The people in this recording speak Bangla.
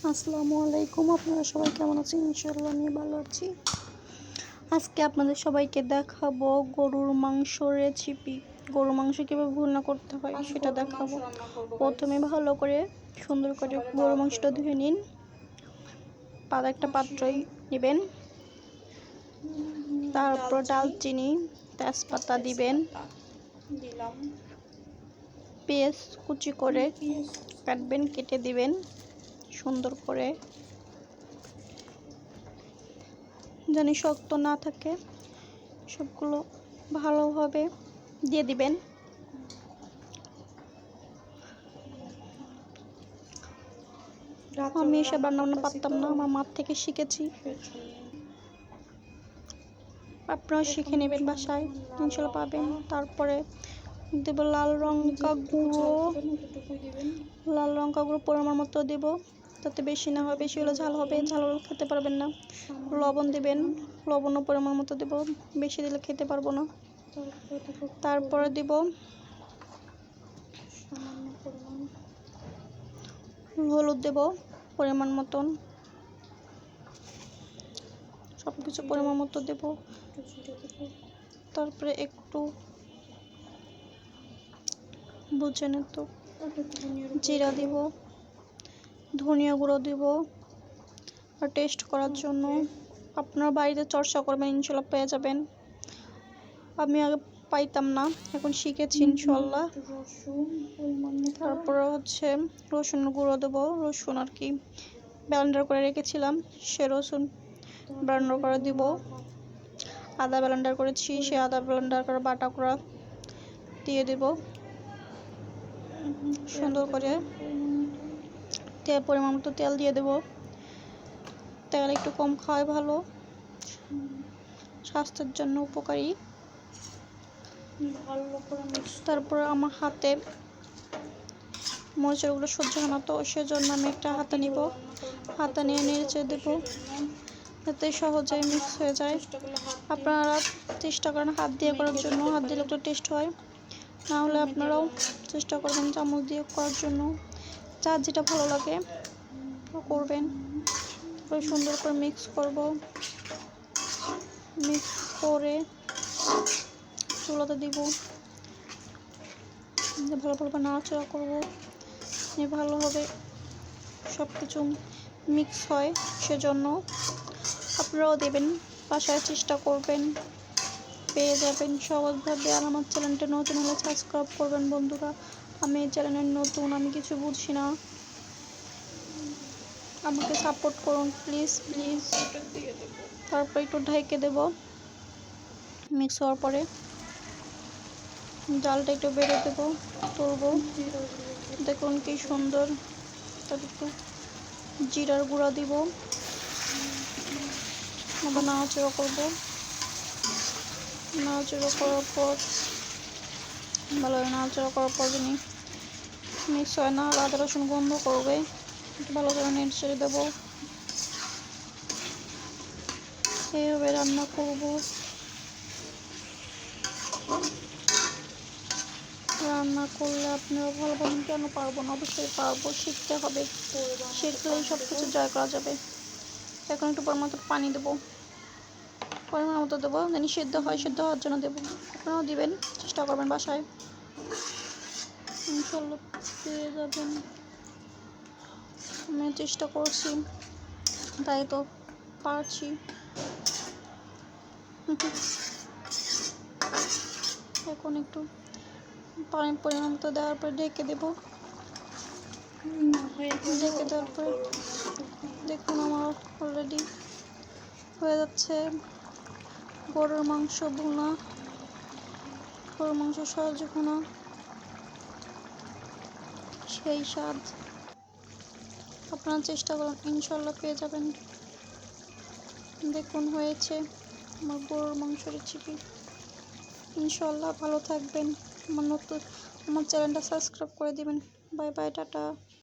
আসসালামু আলাইকুম আপনারা সবাই কেমন আছেন? ইনশাআল্লাহ আমি ভালো আছি। আজকে আপনাদের সবাইকে দেখাবো গরুর মাংস রেসিপি গরুর মাংস কীভাবে ভুনা করতে হয় সেটা দেখাবো। প্রথমে ভালো করে সুন্দর করে গরুর মাংসটা ধুয়ে নিন। পাতা একটা পাত্রই নেবেন তারপর ডালচিনি তেজপাতা দিবেন। দিলাম। পেঁয়াজ কুচি করে কাটবেন কেটে দিবেন। সুন্দর করে জানি শক্ত না থাকে সবগুলো ভালোভাবে দিয়ে দিবেন। আমি এসব রান্না বান্না পারতাম না আমার মার থেকে শিখেছি। আপনারাও শিখে নেবেন বাসায় ইনশাল্লাহ পাবেন। তারপরে দেব লাল লঙ্কা গুঁড়ো লাল লঙ্কা গুঁড়ো পরিমাণ মতো দেব। তাতে বেশি না হয়, বেশি হলে ঝাল হবে, ঝাল খেতে পারবেন না। লবণ দিবেন, লবণও পরিমাণ মতো দেব, বেশি দিলে খেতে পারব না। তারপরে দিব হলুদ দেব পরিমাণ মতন। সব কিছু পরিমাণ মতো দেব। তারপরে একটু বুঝেন তো জিরা দিব। ধনিয়া গুঁড়ো দিব আর টেস্ট করার জন্য আপনারা বাড়িতে চর্চা করবেন ইনশাল্লাহ পেয়ে যাবেন। আমি আগে পাইতাম না এখন শিখেছি ইনশাল্লাহ। তারপরে হচ্ছে রসুন গুঁড়ো দেবো রসুন আর কি ব্লেন্ডার করে রেখেছিলাম সে রসুন ব্লেন্ডার করে দিব। আদা ব্লেন্ডার করেছি সে আদা ব্লেন্ডার করে বাটা করা দিয়ে দেব। সুন্দর করে তেল পরিমাণ মতো তেল দিয়ে দেব। তেল একটু কম খাওয়াই ভালো। স্বাস্থ্যের জন্য উপকারী। তারপরে আমার হাতে মরিচেরগুলো সহ্য হয় না তো, সেজন্য আমি একটা হাতা নিব। হাতা নিয়ে নেড়ে দেবো। যাতে সহজেই মিক্স হয়ে যায়। আপনারা চেষ্টা করেন হাত দিয়ে করার জন্য। হাত দিলে একটু টেস্ট হয়। না হলে আপনারাও চেষ্টা করবেন চামচ দিয়ে করার জন্য। যার যেটা ভালো লাগে করবেন। সুন্দর করে মিক্স করব। মিক্স করে চুলাতে দিব। ভালো ভালো নাড়াচাড়া করব। ভালোভাবে সব কিছু মিক্স হয় সেজন্য। আপনারাও দেবেন, বাসায় চেষ্টা করবেন। পেয়ে যাবেন সহজভাবে। আর আমার চ্যানেলটা নতুন হলে সাবস্ক্রাইব করবেন বন্ধুরা। আমি এই চ্যানেলের নতুন, আমি কিছু বুঝি না। আমাকে সাপোর্ট করুন প্লিজ প্লিজ তারপর একটু ঢেকে দেব। মিক্স হওয়ার পরে ডালটা একটু বেড়ে দেবো, তুলবো। দেখুন কি সুন্দর। তারপর একটু জিরার গুঁড়া দিব। নাড়াচাড়া করব। নাড়াচাড়া করার পর ভালোভাবে নাড়াচাড়া করার পর যিনি মিক্স হয় না, আদা, রসুন গন্ধ করবে। ভালো করে নেড়ে ছেড়ে দেবো। এইভাবে রান্না করব। রান্না করলে আপনারা ভালো পাবেন কেন পারব না? অবশ্যই পারব, শিখতে হবে। শিখলেই সব কিছু জয় করা যাবে। এখন একটু পর মতো পানি দেবো। পরিমাণ মতো দেবো জানি সেদ্ধ হয়, সেদ্ধ হওয়ার জন্য দেবো। আপনারাও দিবেন, চেষ্টা করবেন বাসায়। পেয়ে যাবেন। আমি চেষ্টা করছি, তাই তো পারছি। এখন একটু পানির পরিমাণ তো দেওয়ার পর ঢেকে দেবো। ঢেকে দেওয়ার পর দেখুন আমার অলরেডি হয়ে যাচ্ছে। গরুর মাংস ভুনা গরুর মাংস সহজে ভুনা সেই স্বাদ। আপনারা চেষ্টা করুন, ইনশাল্লাহ পেয়ে যাবেন। দেখুন হয়েছে আমার গরুর মাংস রেসিপি। ইনশাল্লাহ ভালো থাকবেন। আমার নতুন আমার চ্যানেলটা সাবস্ক্রাইব করে দিবেন। Bye bye, tata.